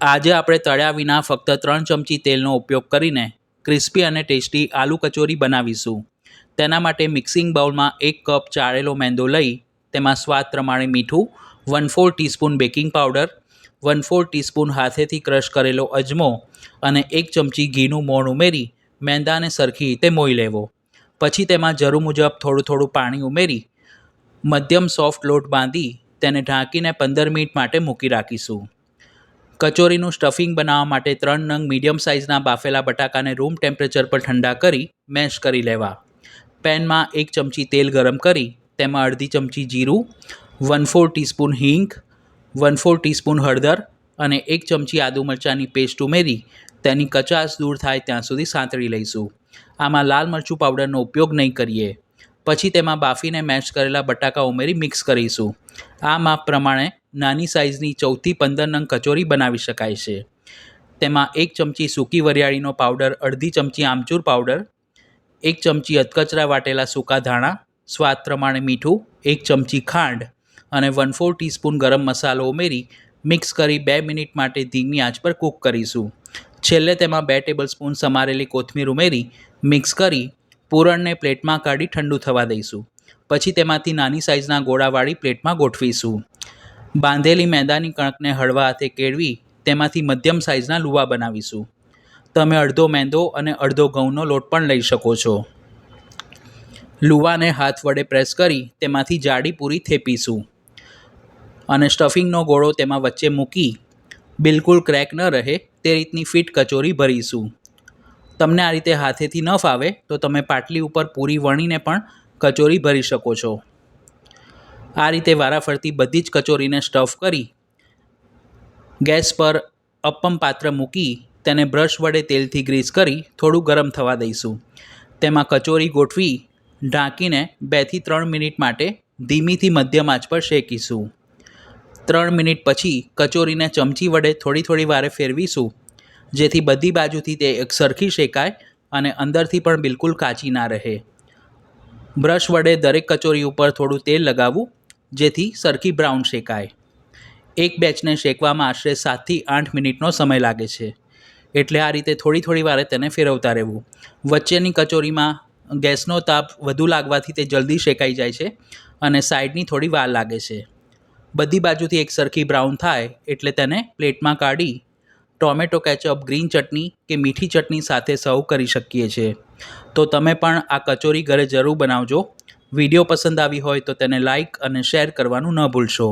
આજે આપણે તળ્યા વિના ફક્ત ત્રણ ચમચી તેલનો ઉપયોગ કરીને ક્રિસ્પી અને ટેસ્ટી આલુ કચોરી બનાવીશું. તેના માટે મિક્સિંગ બાઉલમાં એક કપ ચાળેલો મેંદો લઈ, તેમાં સ્વાદ પ્રમાણે મીઠું, one four teaspoon baking powder, one four teaspoon હાથેથી ક્રશ કરેલો અજમો અને એક ચમચી ઘીનું મોણ ઉમેરી મેંદાને સરખી રીતે મોઈ લેવો. પછી તેમાં જરૂર મુજબ થોડું થોડું પાણી ઉમેરી, મધ્યમ સોફ્ટ લોટ બાંધી તેને ઢાંકીને પંદર મિનિટ માટે મૂકી રાખીશું. કચોરીનું સ્ટફિંગ બનાવવા માટે ત્રણ નંગ મીડિયમ સાઇઝના બાફેલા બટાકાને રૂમ ટેમ્પરેચર પર ઠંડા કરી, મેશ કરી લેવા. પેનમાં એક ચમચી તેલ ગરમ કરી, તેમાં અડધી ચમચી જીરું, વન ફોર ટીસ્પૂન હિંગ, વન ફોર ટીસ્પૂન હળદર અને એક ચમચી આદુ મરચાંની પેસ્ટ ઉમેરી, તેની કચાશ દૂર થાય ત્યાં સુધી સાંતળી લઈશું. આમાં લાલ મરચું પાવડરનો ઉપયોગ નહીં કરીએ. પછી તેમાં બાફીને મેશ કરેલા બટાકા ઉમેરી મિક્સ કરીશું. આ માપ પ્રમાણે નાની સાઇઝની ચૌદથી પંદર નંગ કચોરી બનાવી શકાય છે. તેમાં એક ચમચી સૂકી વરિયાળીનો પાવડર, અડધી ચમચી આમચૂર પાવડર, એક ચમચી અધકચરા વાટેલા સૂકા ધાણા, સ્વાદ પ્રમાણે મીઠું, એક ચમચી ખાંડ અને વન ફોર ટીસ્પૂન ગરમ મસાલો ઉમેરી મિક્સ કરી બે મિનિટ માટે ધીમી આંચ પર કૂક કરીશું. છેલ્લે તેમાં બે ટેબલ સ્પૂન સમારેલી કોથમીર ઉમેરી મિક્સ કરી પૂરણને પ્લેટમાં કાઢી ઠંડુ થવા દઈશું. પછી તેમાંથી નાની સાઇઝના ગોળાવાળી પ્લેટમાં ગોઠવીશું. બાંધેલી મેદાની કણકને હળવા હાથે કેળવી તેમાંથી મધ્યમ સાઇઝના લુવા બનાવીશું. તમે અડધો મેંદો અને અડધો ઘઉંનો લોટ પણ લઈ શકો છો. લુવાને હાથ વડે પ્રેસ કરી તેમાંથી જાડી પૂરી થેપીશું. અને સ્ટફિંગનો ગોળો તેમાં વચ્ચે મૂકી બિલકુલ ક્રેક ન રહે તે રીતની ફિટ કચોરી ભરીશું. તમને આ રીતે હાથેથી ન ફાવે તો તમે પાટલી ઉપર પૂરી વણીને પણ કચોરી ભરી શકો છો. આ રીતે વારાફરતી બધી જ કચોરીને સ્ટફ કરી, ગેસ પર અપમ પાત્ર મૂકી, તેને બ્રશ વડે તેલથી ગ્રીસ કરી, થોડું ગરમ થવા દઈશું. તેમાં કચોરી ગોઠવી, ઢાંકીને બેથી ત્રણ મિનિટ માટે ધીમીથી મધ્યમ આંચ પર શેકીશું. ત્રણ મિનિટ પછી કચોરીને ચમચી વડે થોડી થોડી વારે ફેરવીશું, જેથી બધી બાજુથી તે એક સરખી શેકાય અને અંદરથી પણ બિલકુલ કાચી ના રહે. બ્રશ વડે દરેક કચોરી ઉપર થોડું તેલ લગાવવું જેથી સરખી બ્રાઉન શેકાય. એક બેચને શેકવામાં આશરે સાતથી આઠ મિનિટનો સમય લાગે છે. એટલે આ રીતે થોડી થોડી વારે તેને ફેરવતા રહેવું. વચ્ચેની કચોરીમાં ગેસનો તાપ વધુ લાગવાથી તે જલ્દી શેકાઈ જાય છે અને સાઈડની થોડી વાર લાગે છે. બધી બાજુથી એક સરખી બ્રાઉન થાય એટલે તેને પ્લેટમાં કાઢી ટોમેટો કેચઅપ, ગ્રીન ચટણી કે મીઠી ચટણી સાથે સર્વ કરી શકીએ છીએ. તો તમે પણ આ કચોરી ઘરે જરૂર બનાવજો. વીડિયો પસંદ આવી હોય તો તેને લાઇક અને શેર કરવાનું ન ભૂલશો.